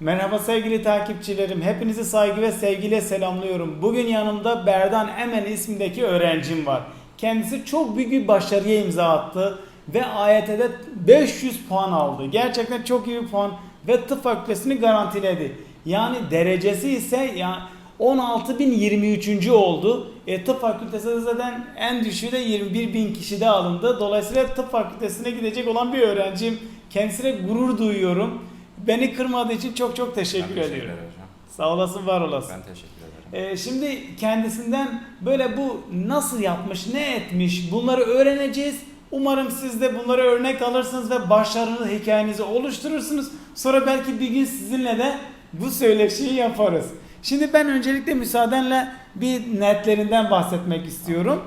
Merhaba sevgili takipçilerim. Hepinizi saygı ve sevgiyle selamlıyorum. Bugün yanımda Berdan Emen ismindeki öğrencim var. Kendisi çok büyük bir başarıya imza attı ve AYT'de 500 puan aldı. Gerçekten çok iyi bir puan ve tıp fakültesini garantiledi. Yani derecesi ise ya 16.023. oldu. E, tıp fakültesi zaten en düşüğü de 21 bin kişide alındı. Dolayısıyla tıp fakültesine gidecek olan bir öğrencim. Kendisine gurur duyuyorum. Beni kırmadığı için çok çok teşekkür, ben teşekkür ediyorum. ederim hocam. Sağ olasın, var olasın. Ben teşekkür ederim. Ee, şimdi kendisinden böyle bu nasıl yapmış, ne etmiş bunları öğreneceğiz. Umarım siz de bunları örnek alırsınız ve başarılı hikayenizi oluşturursunuz. Sonra belki bir gün sizinle de bu söyleşiyi yaparız. Şimdi ben öncelikle müsaadenle bir netlerinden bahsetmek istiyorum.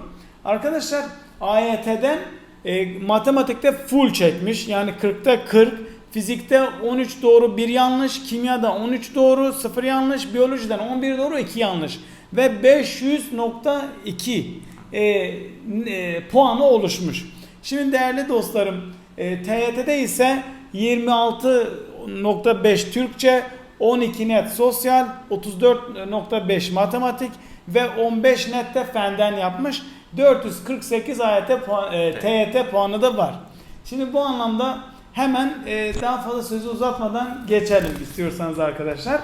Arkadaşlar AYT'den e, matematikte full çekmiş. Yani 40'ta 40. Fizikte 13 doğru 1 yanlış. Kimyada 13 doğru 0 yanlış. Biyolojiden 11 doğru 2 yanlış. Ve 500.2 e, e, puanı oluşmuş. Şimdi değerli dostlarım e, TYT'de ise 26.5 Türkçe, 12 net sosyal, 34.5 matematik ve 15 net de fenden yapmış. 448 AYT puan, e, TYT puanı da var. Şimdi bu anlamda hemen e, daha fazla sözü uzatmadan geçelim istiyorsanız arkadaşlar.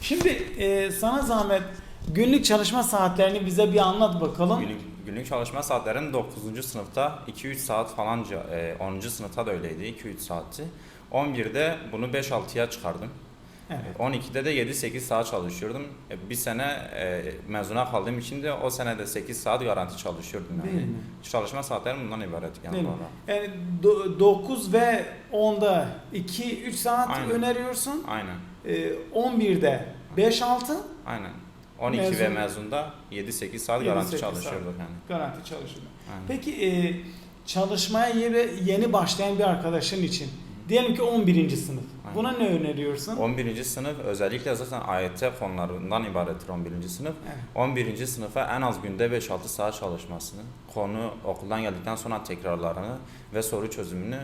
Şimdi e, sana zahmet günlük çalışma saatlerini bize bir anlat bakalım. Günlük, günlük çalışma saatlerim 9. sınıfta 2-3 saat falan, e, 10. sınıfta da öyleydi 2-3 saatti. 11'de bunu 5-6'ya çıkardım. Evet. 12'de de 7-8 saat çalışıyordum. E, Bir sene e, mezuna kaldığım için de o sene de 8 saat garanti çalışıyordum yani. Değil mi? Çalışma saatlerim bundan ibaret yani. Değil mi? Yani 9 ve 10'da 2-3 saat Aynen. öneriyorsun. Aynen. E, 11'de 5-6 Aynen. 12 ve Mezun- mezunda 7-8 saat 7-8 garanti çalışıyorduk yani. garanti çalışıyorsun. Aynen. Peki e, çalışmaya yeni başlayan bir arkadaşın için diyelim ki 11. sınıf. Aynen. Buna ne öneriyorsun? 11. sınıf özellikle zaten AYT konularından ibarettir 11. sınıf. Evet. 11. sınıfa en az günde 5-6 saat çalışmasını, konu okuldan geldikten sonra tekrarlarını ve soru çözümünü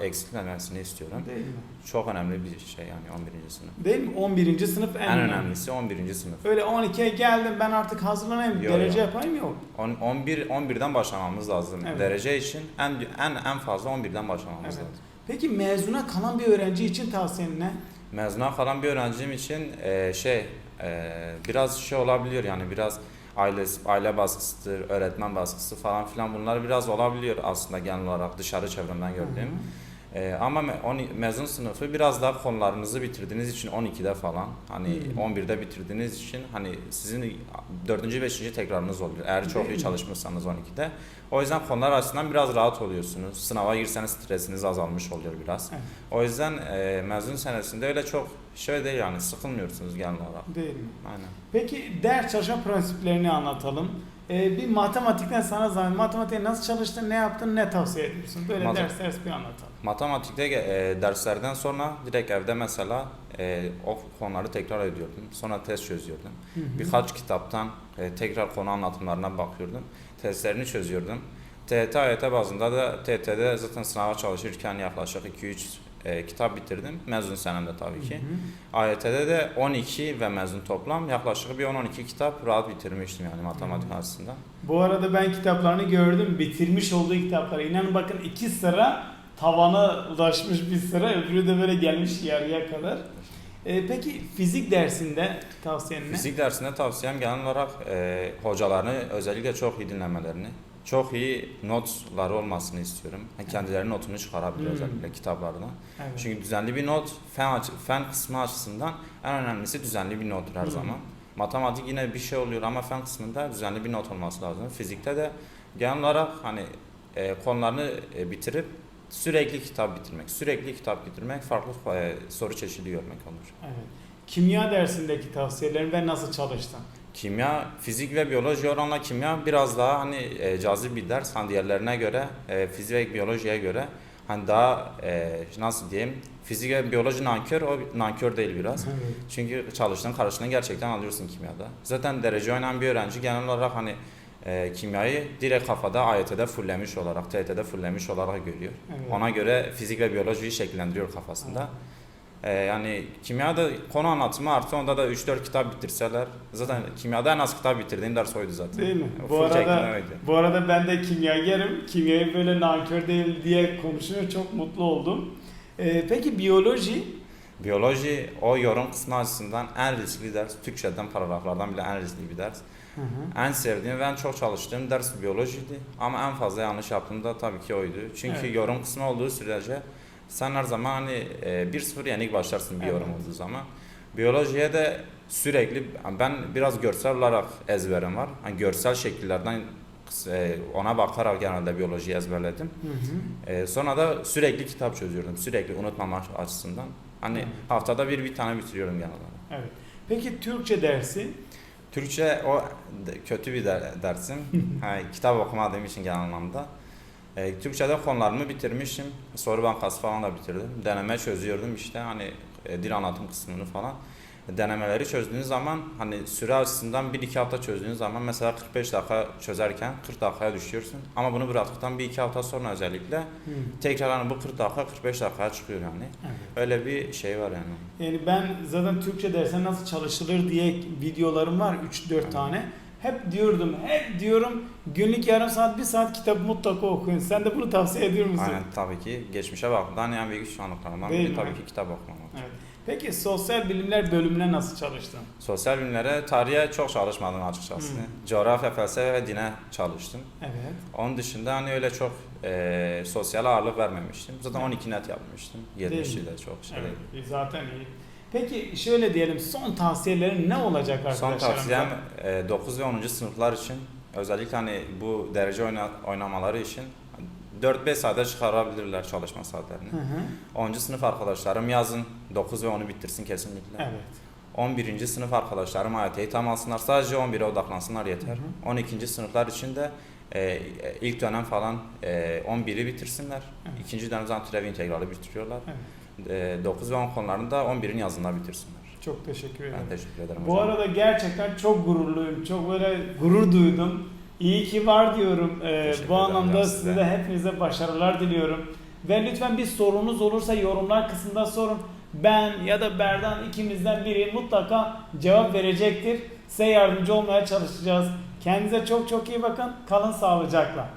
e, eksiltmemesini istiyorum. Değil mi? Çok önemli bir şey yani 11. sınıf. Değil mi? 11. sınıf en, En önemli. önemlisi 11. sınıf. Öyle 12'ye geldim ben artık hazırlanayım Yok, derece yok. yapayım yok. On- 11 11'den başlamamız lazım. Evet. Derece için en en en fazla 11'den başlamamız Evet. lazım. Peki mezuna kalan bir öğrenci için tavsiyen ne? Mezuna kalan bir öğrencim için e, şey e, biraz şey olabiliyor yani biraz aile aile baskısıdır, öğretmen baskısı falan filan bunlar biraz olabiliyor aslında genel olarak dışarı çevremden gördüğüm. E, ama me- on- mezun sınıfı biraz daha konularınızı bitirdiğiniz için 12'de falan hani Hı. 11'de bitirdiğiniz için hani sizin 4. 5. tekrarınız oluyor. Eğer çok iyi mi? çalışmışsanız 12'de. O yüzden konular açısından biraz rahat oluyorsunuz. Sınava girseniz stresiniz azalmış oluyor biraz. Evet. O yüzden e, mezun senesinde öyle çok şey değil yani sıkılmıyorsunuz genel olarak. Değil mi? Aynen. Peki ders çalışma prensiplerini anlatalım. Ee, bir matematikten sana zahmet. Matematiğe nasıl çalıştın, ne yaptın, ne tavsiye ediyorsun? Böyle Mat- ders ders bir anlatalım. Matematikte e, derslerden sonra direkt evde mesela e, o konuları tekrar ediyordum. Sonra test çözüyordum. Hı hı. Birkaç kitaptan e, tekrar konu anlatımlarına bakıyordum. Testlerini çözüyordum. TET AYT bazında da TET'de zaten sınava çalışırken yaklaşık 2-3 e, kitap bitirdim. Mezun senemde tabii ki. Hı hı. AYT'de de 12 ve mezun toplam yaklaşık bir 10-12 kitap rahat bitirmiştim yani matematik açısından. Bu arada ben kitaplarını gördüm. Bitirmiş olduğu kitapları. İnanın bakın iki sıra tavana ulaşmış bir sıra. Öbürü de böyle gelmiş yarıya kadar. Ee, peki fizik dersinde tavsiyen ne? Fizik dersinde tavsiyem genel olarak e, hocalarını özellikle çok iyi dinlemelerini, çok iyi notları olmasını istiyorum. Yani kendileri notunu çıkarabilir Hmm. özellikle kitaplardan. Evet. Çünkü düzenli bir not fen, fen kısmı açısından en önemlisi düzenli bir nottur her Hmm. zaman. Matematik yine bir şey oluyor ama fen kısmında düzenli bir not olması lazım. Fizikte de genel olarak hani e, konularını e, bitirip sürekli kitap bitirmek, sürekli kitap bitirmek, farklı e, soru çeşidi görmek olur. evet. Kimya dersindeki tavsiyelerin ve nasıl çalıştın? Kimya, fizik ve biyoloji oranla kimya biraz daha hani e, cazip bir ders. Hani diğerlerine göre, e, fizik ve biyolojiye göre hani daha e, nasıl diyeyim, fizik ve biyoloji nankör, o nankör değil biraz. Evet. Çünkü çalıştığın karşılığını gerçekten alıyorsun kimyada. Zaten derece oynayan bir öğrenci genel olarak hani e, kimyayı direkt kafada AYT'de fulllemiş olarak, TYT'de fulllemiş olarak görüyor. Evet. Ona göre fizik ve biyolojiyi şekillendiriyor kafasında. Ee, yani kimyada konu anlatımı artı onda da 3-4 kitap bitirseler. Zaten kimyada en az kitap bitirdiğim ders oydu zaten. Değil mi? Bu Full arada bu arada ben de kimyagerim. Kimyayı böyle nankör değil diye konuşuyor. Çok mutlu oldum. Ee, peki biyoloji? Biyoloji o yorum kısmı açısından en riskli ders. Türkçeden paragraflardan bile en riskli bir ders. Hı hı. En sevdiğim ve en çok çalıştığım ders biyolojiydi. Ama en fazla yanlış yaptığım da tabii ki oydu. Çünkü Evet. yorum kısmı olduğu sürece sen her zaman hani e, 1-0 yenik başlarsın bir yorum olduğu zaman. Biyolojiye de sürekli ben biraz görsel olarak ezberim var. Hani görsel şekillerden e, ona bakarak genelde biyolojiyi ezberledim. Hı hı. E, sonra da sürekli kitap çözüyordum. Sürekli unutmamak açısından. Hani Evet. haftada bir bir tane bitiriyorum genel olarak. Evet. Peki Türkçe dersi? Türkçe o kötü bir der- dersim. ha, kitap okumadığım için genel anlamda. E, Türkçe'de konularımı bitirmişim. Soru bankası falan da bitirdim. Deneme çözüyordum işte hani e, dil anlatım kısmını falan. Denemeleri çözdüğünüz zaman hani süre açısından 1-2 hafta çözdüğünüz zaman mesela 45 dakika çözerken 40 dakikaya düşüyorsun. Ama bunu bıraktıktan 1-2 hafta sonra özellikle Hı. tekrar hani bu 40 dakika 45 dakikaya çıkıyor yani. Evet. Öyle bir şey var yani. Yani ben zaten Türkçe dersine nasıl çalışılır diye videolarım var 3-4 Evet. tane. Hep diyordum, hep diyorum günlük yarım saat, bir saat kitap mutlaka okuyun. Sen de bunu tavsiye ediyor musun? Aynen tabii ki geçmişe baktığında en büyük pişmanlıklarından Değil biri tabii ki kitap okumamak. Evet. Peki sosyal bilimler bölümüne nasıl çalıştın? Sosyal bilimlere, tarihe çok çalışmadım açıkçası. Hı. Coğrafya, felsefe ve dine çalıştım. Evet. Onun dışında hani öyle çok e, sosyal ağırlık vermemiştim. Zaten Evet. 12 net yapmıştım. Değil 70'i mi? de çok şey Evet, e, zaten iyi. Peki şöyle diyelim son tavsiyelerin ne olacak Son arkadaşlarımıza? tavsiyem e, 9 ve 10. sınıflar için özellikle hani bu derece oyna, oynamaları için 4-5 saate çıkarabilirler çalışma saatlerini. Hı hı. 10. sınıf arkadaşlarım yazın 9 ve 10'u bitirsin kesinlikle. Evet. 11. sınıf arkadaşlarım AYT'yi tam alsınlar. Sadece 11'e odaklansınlar yeter. Hı hı. 12. sınıflar için de e, ilk dönem falan e, 11'i bitirsinler. Evet. İkinci dönem zaten türev integrali bitiriyorlar. Evet. E, 9 ve 10 konularını da 11'in yazında bitirsinler. Çok teşekkür ederim. Ben teşekkür ederim Bu hocam. arada gerçekten çok gururluyum. Çok böyle gurur duydum. İyi ki var diyorum. Ee, bu anlamda size size. hepinize başarılar diliyorum. Ve lütfen bir sorunuz olursa yorumlar kısmında sorun. Ben ya da Berdan ikimizden biri mutlaka cevap verecektir. Size yardımcı olmaya çalışacağız. Kendinize çok çok iyi bakın. Kalın sağlıcakla.